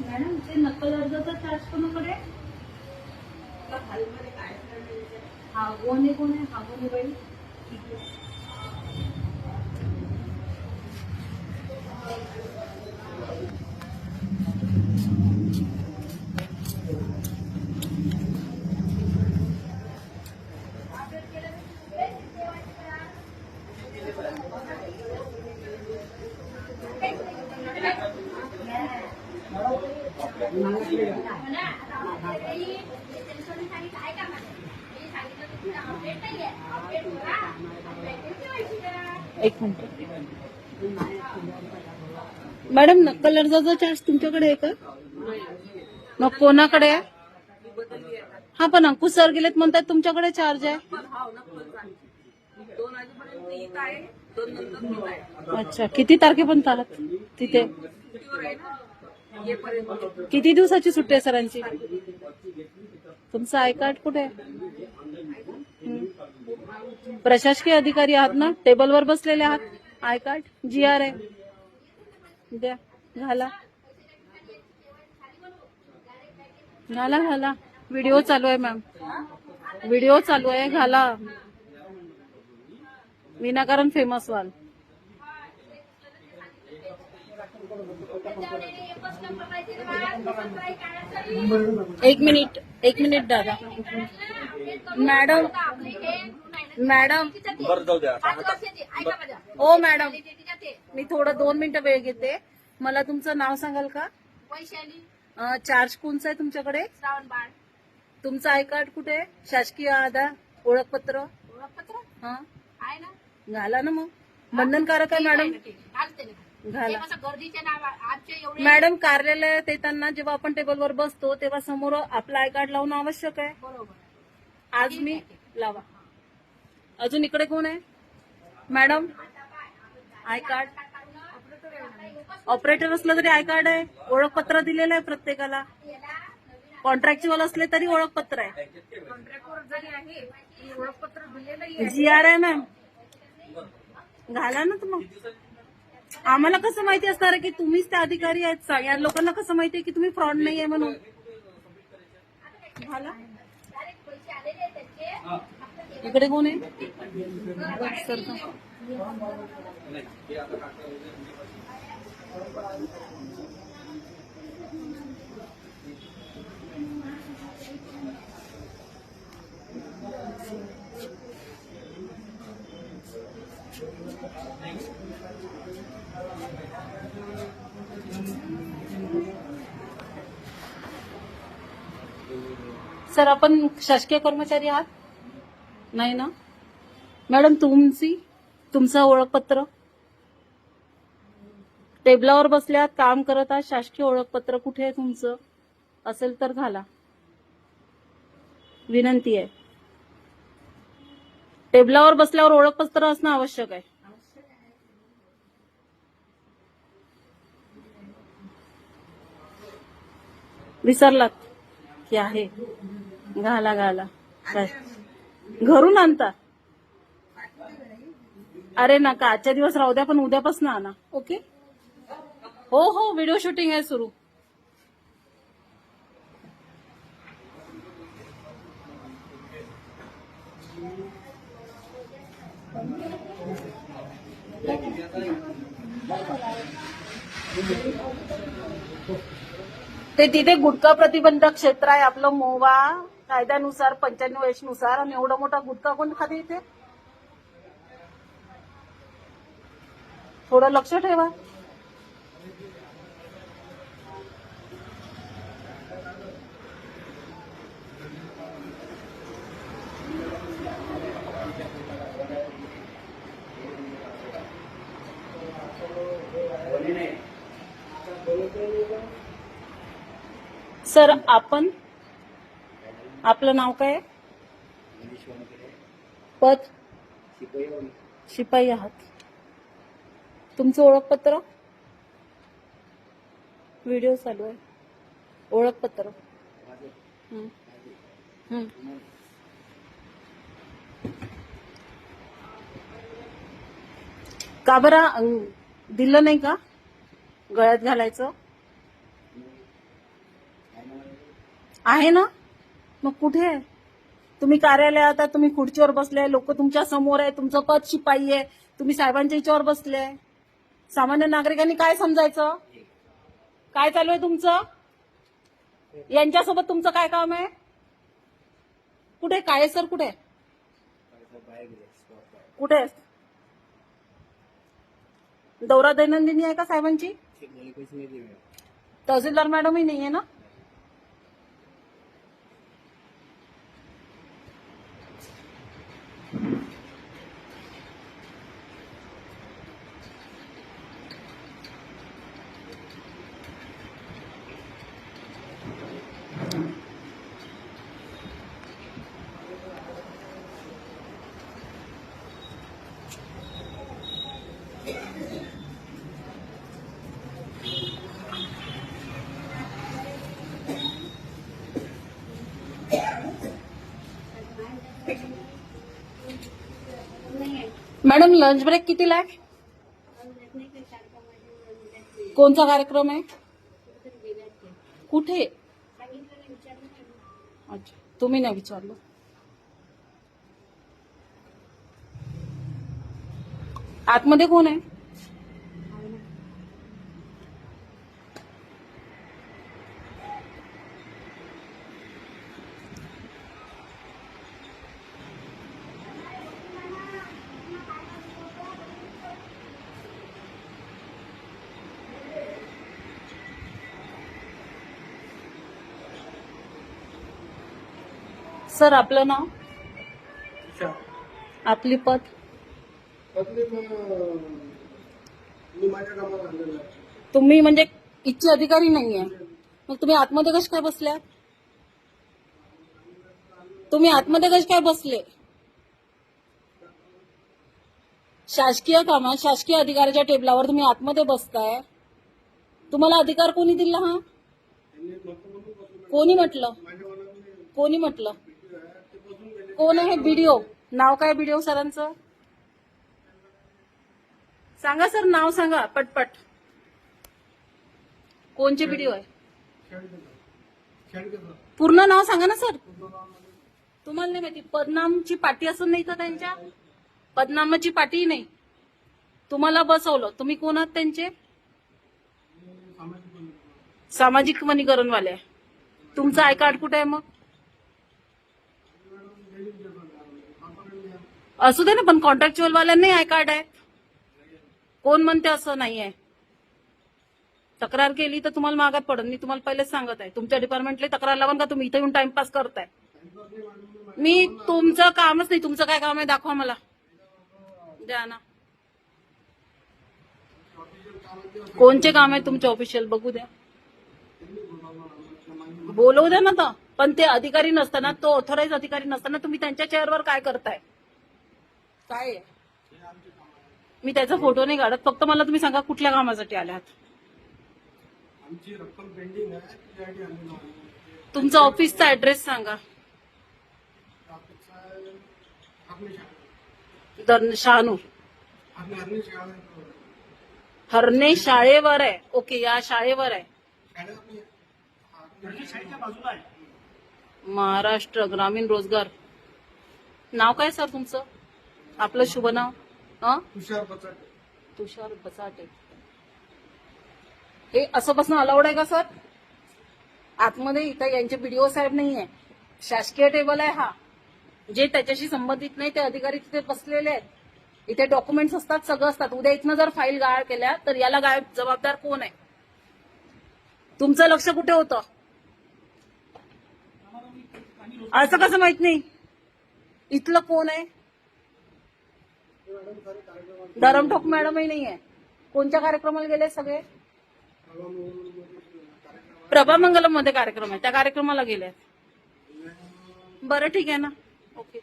Madam ते नक्कल अर्जाचा चार्ज कोणाकडे? हा गोने कोण आहे? हा गोने बाई? ठीक आहे. एक मिनिट. मॅडम कलरचा अर्जाचा चार्ज तुमच्याकडे आहे का? मग कोणाकडे आहे? हा पण अंकुश सर गेलेत म्हणतात तुमच्याकडे चार्ज आहे. अच्छा किती तारखेपर्यंत आलात? तिथे? किती दिवसाची सुट्टी आहे सरांची? तुमचं आय कार्ड कुठे आहे? प्रशासकीय अधिकारी आहात ना? टेबलवर बसलेले आहात. I card? जी आर आहे द्या. घाला. घाला घाला. व्हिडिओ चालू आहे मॅम. व्हिडिओ चालू आहे. घाला. विनाकारण फेमस व्हाल एक मिनिट एक मिनिट दादा. Madam madam. बरं जाऊ द्या. ओ मॅडम. मी थोडं दोन मिनिटं वेळ घेते. मला तुमचं नाव सांगाल का? वैशाली. अं, चार्ज कोणचं आहे तुमच्याकडे? श्रावण बाळ. तुमचं आय कार्ड कुठे आहे? शासकीय आधार ओळखपत्र? ओळखपत्र? हा. आहे ना? घाला ना मग. बंधनकारक आहे मॅडम. घालते ना ते घाला. कसं गर्दीच्या नाव आजचे एवढे मॅडम कार्यालयात येताना जेव्हा आपण टेबलवर बसतो तेव्हा समोर आपलं आय कार्ड लावणं आवश्यक आहे. बरोबर. आज मी लावा. अजून इकडे कोण आहे? मॅडम? I card? ऑपरेटर असलं तरी आय कार्ड आहे. ओळखपत्र दिलेलं आहे प्रत्येकाला. कॉन्ट्रॅक्च्युअल असले तरी ओळखपत्र आहे. जी आर आहे मॅम घाला ना तुम्ही. आम्हाला कसं माहिती असणार आहे की तुम्हीच त्या अधिकारी आहेत? या लोकांना कसं माहिती आहे की तुम्ही फ्रॉड नाही आहे म्हणून? झाला इकडे का? सर आपण शासकीय कर्मचारी आहात नाही ना? मॅडम तुमची? तुमचं ओळखपत्र? टेबलावर बसल्यात काम करत आहात शासकीय ओळखपत्र कुठे आहे तुमचं? असेल तर घाला. विनंती आहे. टेबलावर बसल्यावर ओळखपत्र असणं आवश्यक आहे. विसरलात की आहे. घाला घाला. काय? घरून आणता. अरे नका आजच्या दिवस राहू द्या पण उद्यापासून आणा. ओके? हो हो व्हिडिओ शूटिंग आहे सुरू. ते तिथे गुटखा प्रतिबंधक क्षेत्र आहे आपलं मोवा. कायद्यानुसार पंच्याण्णव एशनुसार आणि एवढा मोठा गुटखा कोण खाते इथे? थोडं लक्ष ठेवा. सर आपण आपलं नाव काय? आहे? पद? शिपाई आहात. तुमचं ओळखपत्र? व्हिडिओ चालू आहे. ओळखपत्र. हं. हं. का बरं? अं, दिलं नाही का? गळ्यात घालायचं? आहे ना? मग कुठे? आहे तुम्ही कार्यालयात आहे तुम्ही खुर्चीवर बसले लोक तुमच्यासमोर आहे तुमचं पद शिपाई आहे तुम्ही साहेबांच्या याच्यावर बसले. सामान्य नागरिकांनी काय समजायचं? काय चालू आहे तुमचं? यांच्यासोबत तुमचं काय काम आहे? कुठे? काय आहे सर कुठे? कुठे? आहे? दौरा दैनंदिनी आहे का साहेबांची? तहसीलदार मॅडमही नाहीये ना? मॅडम लंच ब्रेक कितीला आहे कोणता कार्यक्रम आहे? कुठे? अच्छा तुम्ही नाही विचारलं. आतमध्ये कोण आहे? सर आपलं नाव? आपली आहे. तुम्ही म्हणजे इच्छे अधिकारी नाहीये. मग तुम्ही आतमध्ये कसे काय बसल्या? तुम्ही आतमध्ये कसे काय बसले? शासकीय कामात शासकीय अधिकाऱ्याच्या टेबलावर तुम्ही आतमध्ये बसताय. तुम्हाला अधिकार कोणी दिला हा? कोणी म्हटलं? कोणी म्हटलं? कोण आहे बीडीओ? नाव काय बीडीओ सरांचं? सांगा सर नाव सांगा पटपट. कोणचे व्हिडिओ आहे? पूर्ण नाव सांगा ना सर. तुम्हाला नाही माहिती पदनामची पाटी असं नाही का त्यांच्या? पदनामाची पाटी नाही. तुम्हाला बसवलं. तुम्ही कोण आहात त्यांचे? सामाजिक वनीकरणवाले. तुमचं आय कार्ड कुठे आहे मग? असू दे ना पण कॉन्ट्रॅक्च्युअल वाल्यांनाही आय कार्ड आहे. कोण म्हणते असं नाही आहे तक्रार केली तर तुम्हाला मागात पडत मी तुम्हाला पहिलेच सांगत आहे. तुमच्या डिपार्टमेंटला तक्रार लावून का तुम्ही? इथे येऊन टाइमपास करताय. मी तुमचं कामच नाही. तुमचं काय काम आहे? दाखवा मला. द्या ना. कोणचे काम आहे तुमचे ऑफिशियल बघू द्या. बोलवू द्या ना तर. पण ते अधिकारी नसताना तो ऑथोराईज अधिकारी नसताना तुम्ही त्यांच्या चेअरवर काय करताय? काय? मी त्याचा फोटो नाही काढत. फक्त मला तुम्ही सांगा कुठल्या कामासाठी आले आहात आमची रक्कम पेंडिंग आहे. त्यासाठी आलेलो आहे तुमचा ऑफिसचा ऍड्रेस सांगा. शाळा दर- शहानूर हरणे हरणे शाळा हरणे शाळेवर आहे. ओके या शाळेवर आहे शाळा आपली हरणे शाळेच्या बाजूला आहे. महाराष्ट्र ग्रामीण रोजगार. नाव काय सर तुमचं? आपलं शुभ नाव? हं? तुषार बचाटे. तुषार बसाटे हे असं बसणं अलाउड आहे का सर आतमध्ये इथं यांचे बीडीओ साहेब नाहीये. शासकीय टेबल आहे हा. जे त्याच्याशी संबंधित नाही ते अधिकारी तिथे बसलेले आहेत. इथे डॉक्युमेंट्स असतात सगळं असतात. उद्या इथनं जर फाईल गाळ केल्या तर याला गाय जबाबदार कोण आहे? तुमचं लक्ष कुठे होतं? असं कसं माहीत नाही? इथलं कोण आहे? धरमठोक मॅडमही नाही आहे. कोणत्या कार्यक्रमाला गेले सगळे? प्रभामंगलम मध्ये कार्यक्रम आहे. त्या कार्यक्रमाला गेले बरं, ठीक आहे ना? ओके.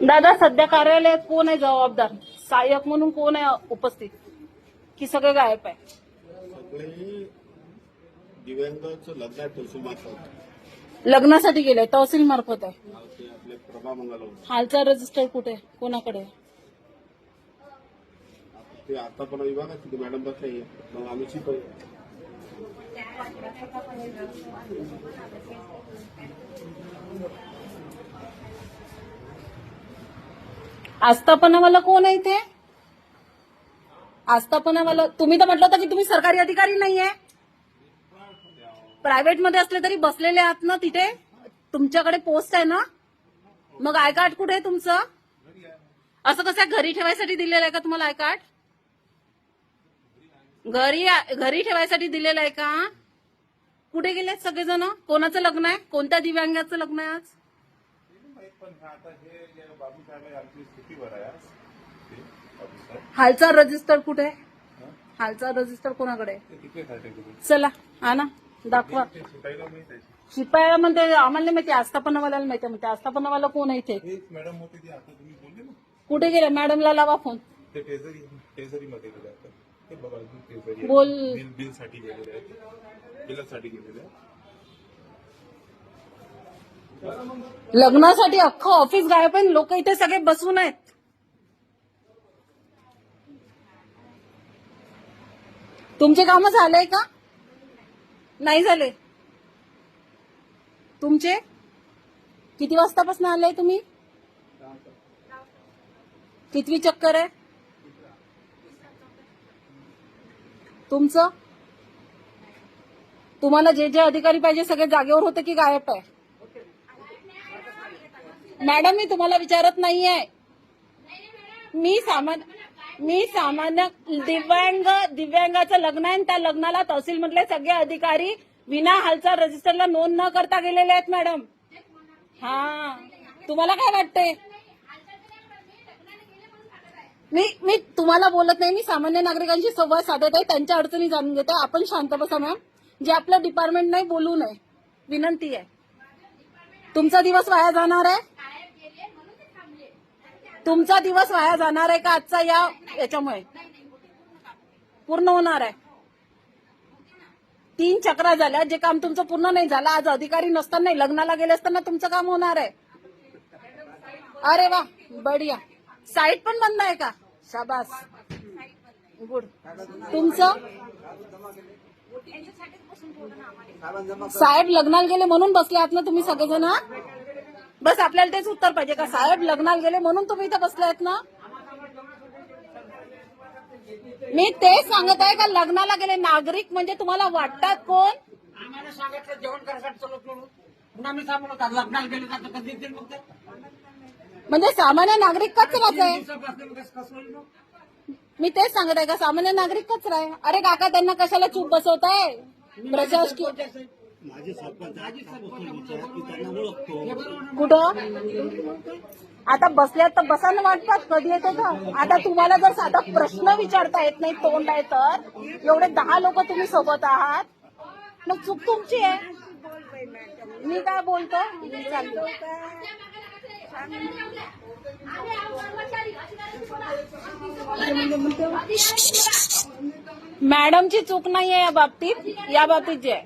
दादा सध्या कार्यालयात कोण आहे जबाबदार? सहाय्यक म्हणून कोण आहे उपस्थित? की सगळे गायब आहे? सगळे दिव्यांगाचं लग्न आहे तहसील मार्फत लग्नासाठी गेले तहसील मार्फत आहे. ते आपले प्रभा मंगल हालचा रजिस्टर कुठे? आहे? कोणाकडे? आहे? ते आता पण विभागात तिथे मॅडम बसले मग आम्ही शिकवू. आस्थापनावाला कोण आहे इथे? आस्थापनावाला तुम्ही तर म्हटलं होतं की तुम्ही सरकारी अधिकारी नाहीये. प्रायव्हेटमध्ये असले तरी बसलेले आहात ना तिथे? तुमच्याकडे पोस्ट आहे ना? मग आय कार्ड कुठे आहे तुमचं? असं कसं आहे, घरी ठेवायसाठी दिलेलं आहे का तुम्हाला आय कार्ड? घरी घरी ठेवायसाठी दिलेलं आहे का? कुठे गेले सगळेजण? कोणाचं लग्न आहे? कोणत्या दिव्यांगाचं लग्न आहे आज? हालचा रजिस्टर कुठे हालचाल हालचा रजिस्टर कोणाकडे चला हा ना दाखवा. शिपाया म्हणते आम्हाला नाही माहिती आस्थापनावाल्याला माहिती आहे. म्हणते आस्थापनावाला कोण आहे इथे? मॅडम कुठे गेले? मॅडमला लावा फोन टेझरी टेझरी मध्ये ते बघा अजून. बोल. बिल. बिलसाठी गेलेले आहेत. बिलासाठी गेलेले आहेत. लग्नासाठी अख्खं ऑफिस गायब आहे लोक इथे सगळे बसून आहेत. तुमचे काम झालंय का? नाही झाले. तुमचे? किती वाजतापासून आले तुम्ही? कितवी चक्कर आहे? तुमचं? तुम्हाला जे जे अधिकारी पाहिजे सगळे जागेवर होते की गायब आहे? मॅडम मी तुम्हाला विचारत नाहीये. मी सामान्य मी सामान्य दिव्यांग दिव्यांगाचं लग्न आहे आणि त्या लग्नाला तहसील मधले सगळे अधिकारी विना हालचाल रजिस्टरला नोंद न करता गेलेले आहेत मॅडम. हा. तुम्हाला काय वाटतंय? मी मी तुम्हाला बोलत नाही मी सामान्य नागरिकांशी संवाद साधत आहे त्यांच्या अडचणी जाणून घेते. आपण शांत बसा मॅम जे आपलं डिपार्टमेंट नाही बोलू नये. विनंती आहे. तुमचा दिवस वाया जाणार आहे? तुमचा दिवस वाया जाणार आहे का आजचा या याच्यामुळे? पूर्ण होणार आहे. तीन चक्रा झाल्या जे काम तुमचं पूर्ण नाही झालं आज अधिकारी नसताना लग्नाला गेले असताना तुमचं काम होणार आहे. अरे वा बढिया. साईट पण बंद आहे का? शाबास. गुड. तुमचं? साहेब लग्नाला गेले म्हणून बसले आहात ना तुम्ही सगळेजण बस आपल्याला तेच उत्तर पाहिजे का? साहेब लग्नाला गेले म्हणून तुम्ही इथं बसले आहेत ना? मी तेच सांगत आहे का लग्नाला गेले नागरिक म्हणजे तुम्हाला वाटतात कोण? आम्हाला सांगितलं जेवण करायसाठी चलत म्हणून. पुन्हा मी सांगू नका लग्नाला गेले का कधी मग म्हणजे सामान्य नागरिक कचराच आहे? मी तेच सांगत आहे का सामान्य नागरिक कचरा आहे. अरे काका त्यांना कशाला चूप बसवताय? प्रशासकीय माझे सरपंच आहेत, कापूस की त्यांना ओळखतो. कुठं? आता बसल्यात तर बसा ना वाटतात कधी येते तर आता तुम्हाला जर साधा प्रश्न विचारता येत नाही तोंड आहे तर? एवढे दहा लोक तुम्ही सोबत आहात. मग चूक तुमची आहे. मी काय बोलतो? मॅडमची चूक नाही आहे या बाबतीत. या बाबतीत होईल